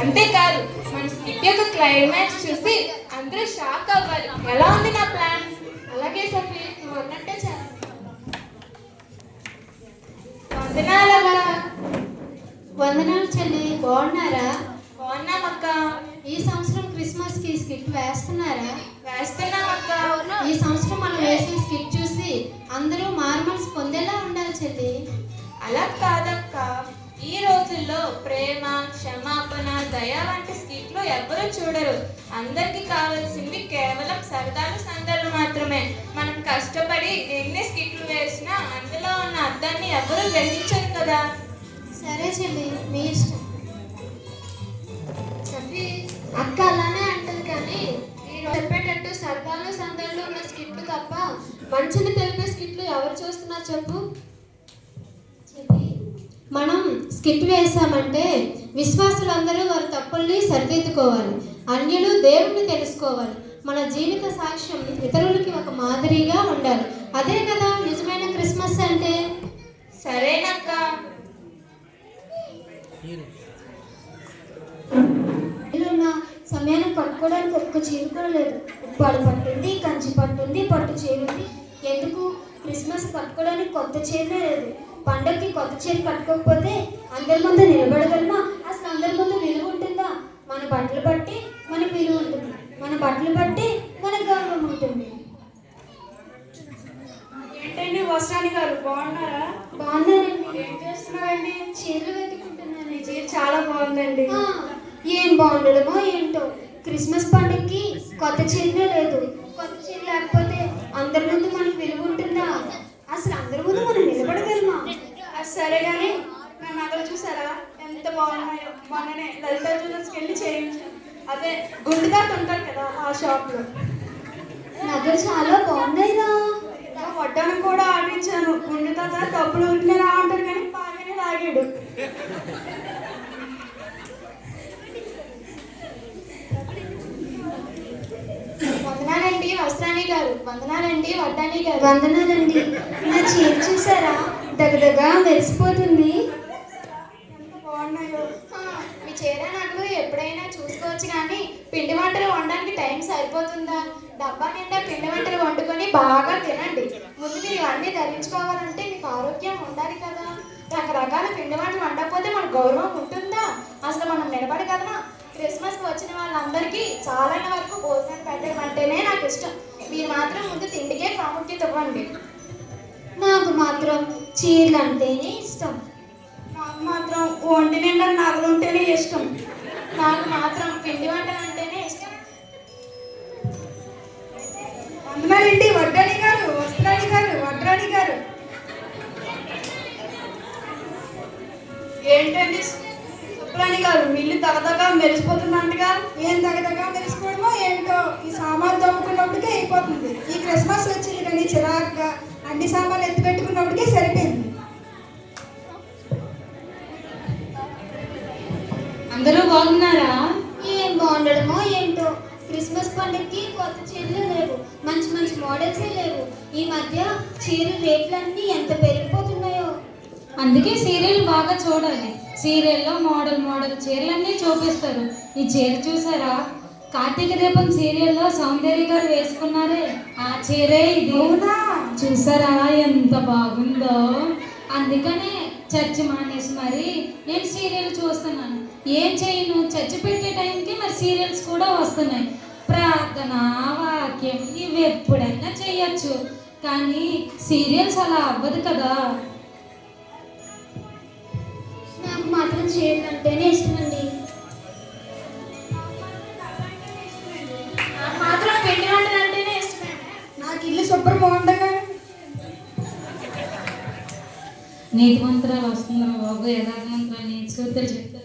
అంతేకాదు మన స్కిట్ యొక్క క్లైమాక్స్ చూసి అందరూ షాక్ అవ్వాలి. ఎలా ఉంది నా ప్లాన్ అలాగే సఫీ నువ్వు అన్నట్టే వందనాలరా వందనాలు చెల్లి బాగున్నారా? బాగున్నామక్క. ఈ సంవత్సరం క్రిస్మస్కి స్కిట్ వేస్తున్నారా? వేస్తున్నామక్క. ఈ సంవత్సరం మనం వేసే స్కిట్ చూసి అందరూ మార్మల్స్ పొందేలా ఉండాలి చెల్లి. అలా ప్రేమ క్షమాపణ దయ వంటి స్కిట్లు ఎవ్వరూ చూడరు. అందరికి కావాల్సింది కేవలం సరదాలు సందర్లు మాత్రమే. మనం కష్టపడి ఎన్ని స్కిట్లు వేసినా అందులో ఉన్న అర్థాన్ని ఎవరూ గ్రహించరు కదా. సరే చెల్లి మీ ఇష్టం. అక్క అలానే అంటుంది కానీ నేను చెప్పేటట్టు సరదాలు సందర్లు ఉన్న స్కిట్లు తప్ప మంచిని తెలిపే స్కిట్లు ఎవరు చూస్తున్నారు చెప్పు. మనం స్కిట్ వేసామంటే విశ్వాసులందరూ వారి తప్పుల్ని సరిదిద్దుకోవాలి. అన్యులు దేవుణ్ణి తెలుసుకోవాలి. మన జీవిత సాక్ష్యం ఇతరులకి ఒక మాదిరిగా ఉండాలి. అదే కదా నిజమైన క్రిస్మస్ అంటే? సరేనక్క. సమయాన్ని పట్టుకోవడానికి ఒక్క చీర కూడా లేదు. ఉప్పాడు పట్టుంది కంచి పట్టుంది పట్టు చీర ఉంది. ఎందుకు? క్రిస్మస్ కట్టుకోవడానికి కొత్త చీరనే లేదు. పండగకి కొత్త చీర కట్టుకోకపోతే అందరి ముందు నిలబడగలమా? అసలు అందరి ముందు విలువ ఉంటుందా? మన బట్టలు బట్టి మన విలువ ఉంటుంది. మన బట్టలు బట్టి మన గౌరవం ఉంటుంది. ఏంటండి వస్త్రాని గారు బాగున్నారా? బాగున్నానండి ఏం చేస్తున్నారండి? చీరలు వెతుకుంటున్నానండి చీర చాలా బాగుందండి. ఏం బాగుండడమో ఏంటో. క్రిస్మస్ పండుగకి కొత్త చీరనే లేదు. కొత్త చీర లేకపోతే అందరి ముందు మనకు విలువ ఉంటుందా? అసలు అందరి ముందు మనం సరే కానీ నా నగలు చూసారా? ఎంత బాగున్నాయో. మొన్ననే లలిత జ్యువెలర్స్కి వెళ్ళి చేయించాను అదే గుండుదాత ఉంటారు కదా ఆ షాప్లో. నగలు చాలా బాగున్నాయిరా. వడ్డాను కూడా ఆడించాను. గుండుదాత డబ్బులు ఊరికనే రా ఉంటాడు కానీ బాగానే లాగాడు. వందనాలండి వస్త్రాణి గారు. వందనాలండి వడ్డాని గారు. వందనాలండి. నా చీర చూసారా? దగ్గరగా మెరిసిపోతుంది. మీ చీర నగలు ఎప్పుడైనా చూసుకోవచ్చు కానీ పిండి వంటలు వండడానికి టైం సరిపోతుందా? డబ్బా నిండా పిండి వంటలు వండుకొని బాగా తినండి. ముందు మీరు ఇవన్నీ ధరించుకోవాలంటే మీకు ఆరోగ్యం ఉండాలి కదా. రకరకాల పిండి వంటలు వండకపోతే మన గౌరవం ఉంటుందా? అసలు మనం నిలబడగలమా క్రిస్మస్కి వచ్చిన వాళ్ళందరికీ చాలా వరకు భోజనం పెట్టడం అంటేనే నాకు ఇష్టం. మీరు మాత్రం ముందు తిండికే ప్రాముఖ్యత ఇవ్వండి. మాత్రం చీరలు అంటేనే ఇష్టం. నాకు మాత్రం ఒంటి నిండా నగలు ఉంటేనే ఇష్టం. నాకు మాత్రం పిండి వంటలు అంటేనే ఇష్టం. వందనాలండి వడ్డాని గారు వస్త్రాణి గారు వడ్రాణి గారు. ఏంటండి? సుబ్రాణి గారు వీళ్ళు తగదగా మెరిసిపోతున్నట్టుగా ఏం దగ్గరగా తెలుసుకోవడమో ఏంటో ఈ సామాన్లు తవ్వుకున్నప్పటికే అయిపోతుంది. ఈ క్రిస్మస్ వచ్చింది కానీ చిరాగ్గా అన్ని సామాన్లు ఎత్తి పెట్టుకున్నప్పటికే సరిపోయింది. అందరూ బాగున్నారా? ఏం బాగుండడమో ఏంటో. క్రిస్మస్ పండుగకి కొత్త చీరలు లేవు మంచి మంచి మోడల్సే లేవు. ఈ మధ్య చీర రేట్లన్నీ ఎంత పెరిగిపోతున్నాయో. అందుకే సీరియల్ బాగా చూడాలి. సీరియల్లో మోడల్ మోడల్ చీరలన్నీ చూపిస్తారు. ఈ చీర చూసారా? కార్తీక దీపం సీరియల్లో సౌందర్య గారు వేసుకున్నారే. ఆ చీరే ఇది. చూసారా? ఎంత బాగుందో. అందుకనే చర్చి మానేసి మరి నేను సీరియల్ చూస్తున్నాను. ఏం చేయను? చర్చి పెట్టే టైంకి మరి సీరియల్స్ కూడా వస్తున్నాయి. ప్రార్థన వాక్యం ఇవి ఎప్పుడైనా చేయొచ్చు. కానీ సీరియల్స్ అలా అవ్వదు కదా. నాకు మాత్రం చీరలు అంటేనే ఇష్టమండి. నాకు ఇల్లు శుభ్రం బాగుండగా నీతి మంత్రాలు వస్తుందా బాబు యథార్థ మంత్రాలు నీతి సూత్రాలు చెప్తారు.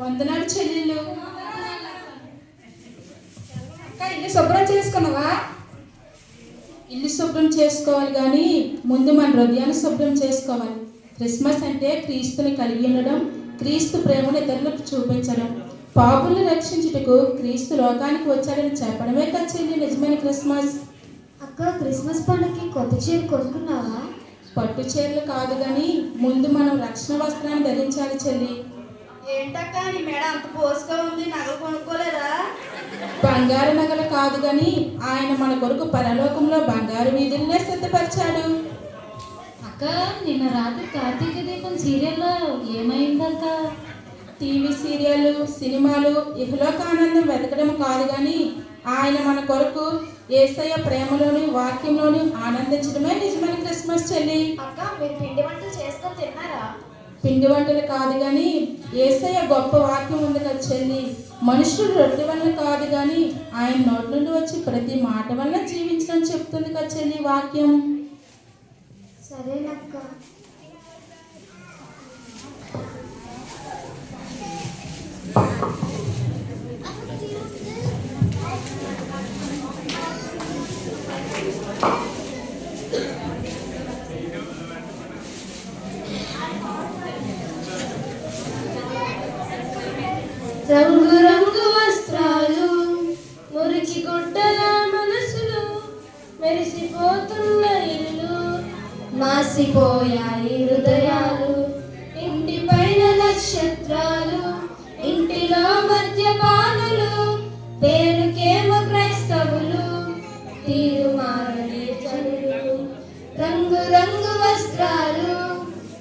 వందనాలు చెల్లెళ్ళు. అక్క ఇల్లు శుభ్రం చేసుకున్నావా? ఇల్లు శుభ్రం చేసుకోవాలి కానీ ముందు మన హృదయాన్ని శుభ్రం చేసుకోవాలి. క్రిస్మస్ అంటే క్రీస్తుని కలిగి ఉండడం క్రీస్తు ప్రేమను ఇతరులకు చూపించడం. పాపులను రక్షించుటకు క్రీస్తు లోకానికి వచ్చాడని చెప్పడమే కదా చెల్లి నిజమైన క్రిస్మస్. అక్క క్రిస్మస్ పండుగకి కొత్త చీర కొనుక్కున్నావా? పట్టు చీరలు కాదు కానీ ముందు మనం రక్షణ వస్త్రాన్ని ధరించాలి చెల్లి. ఏంటక్క నీ మేడ అంత పోసుగా ఉంది నగలు కొనుక్కోలేదా? బంగారు నగలు కాదు కానీ ఆయన మన కొరకు పరలోకంలో బంగారు వీధులనే సిద్ధపరిచాడు. అక్క నిన్న రాత్రి కార్తీక దీపం సీరియల్లో ఏమైందక్క? టీవీ సీరియళ్ళు సినిమాలు ఇహలోక ఆనందం వెతకడం కాదు కానీ ఆయన మన కొరకు ఏసయ్య ప్రేమలోని వాక్యంలోని ఆనందించడమే నిజమైన క్రిస్మస్ చెల్లి. అక్క మీరు పిండి వంటలు చేసుకొని తిన్నారా? పిండి వంటలు కాదు కానీ ఏసయ్య గొప్ప వాక్యం ఉంది కదా చెల్లి. మనుషులు రొట్టె వల్ల కాదు కానీ ఆయన నోటి నుండి వచ్చి ప్రతి మాట వల్ల జీవించడం చెప్తుంది కదా చెల్లి వాక్యం. సరేనక్క. మాసిపోయాయి హృదయాలు. ఇంటి పైన నక్షత్రాలు ఇంటిలో మద్యపానులు పేరుకేమో క్రైస్తవులు. తీరు మారని జనులు రంగు రంగు వస్త్రాలు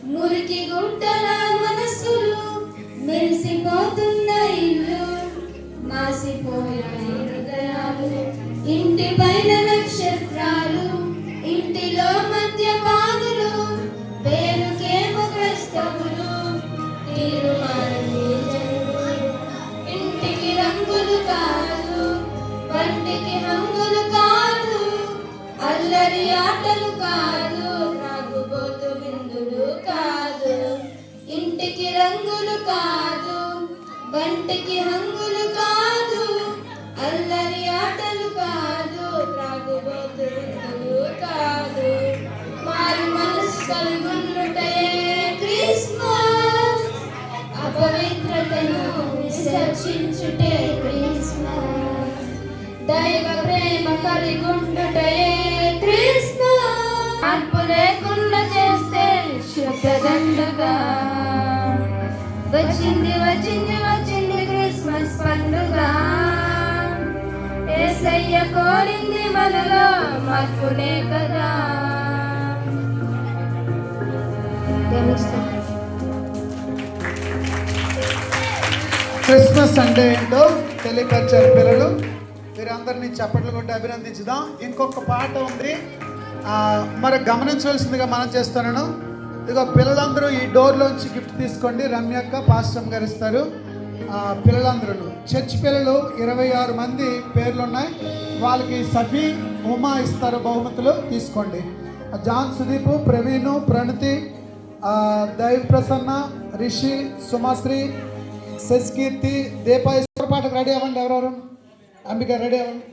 మురికి గుడ్డల మనసులు మెరిసిపోతున్న ఇల్లు. మాసిపోయాయి హృదయాలు. ఇంటి పైన ఆటలు కాదు త్రాగుబోతు విందులు కాదు. ఇంటికి రంగులు కాదు బంటికి హంగులు కాదు. అల్లరి ఆటలు కాదు త్రాగుబోతు విందులు కాదు. మారు మనసు కలుగుండుటే క్రిస్మస్. అపవిత్రతను విసర్జించుటే క్రిస్మస్. దైవ ప్రేమ కలిగుండుటే క్రిస్మస్. వచ్చింది వచ్చింది వచ్చింది క్రిస్మస్ పండుగ. ఏసయ్య కోరింది మనలో మార్పునే కదా. క్రిస్మస్ అంటే ఏంటో తెలియపరిచారు పిల్లలు. వీరందరినీ చప్పట్లు కొట్టి అభినందించుదాం. ఇంకొక పాట ఉంది. మరి గమనించవలసిందిగా మనం చేస్తున్నాను. ఇదిగో పిల్లలందరూ ఈ డోర్లోంచి గిఫ్ట్ తీసుకోండి. రమ్యక్క పాస్టమ్ గారు ఇస్తారు. పిల్లలందరూ. చర్చ్ పిల్లలు ఇరవై ఆరు మంది పేర్లు ఉన్నాయి వాళ్ళకి సఫీ ఉమా ఇస్తారు. బహుమతులు తీసుకోండి. జాన్ సుదీప్ ప్రవీణ్ ప్రణతి దైవ ప్రసన్న రిషి సుమాశ్రీ శశికీర్తి దీపాయి పాటకు రెడీ అవ్వండి ఎవరెవరు? అంబిక రెడీ అవ్వండి.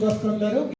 వీళ్ళంతా చదువుకోవడానికి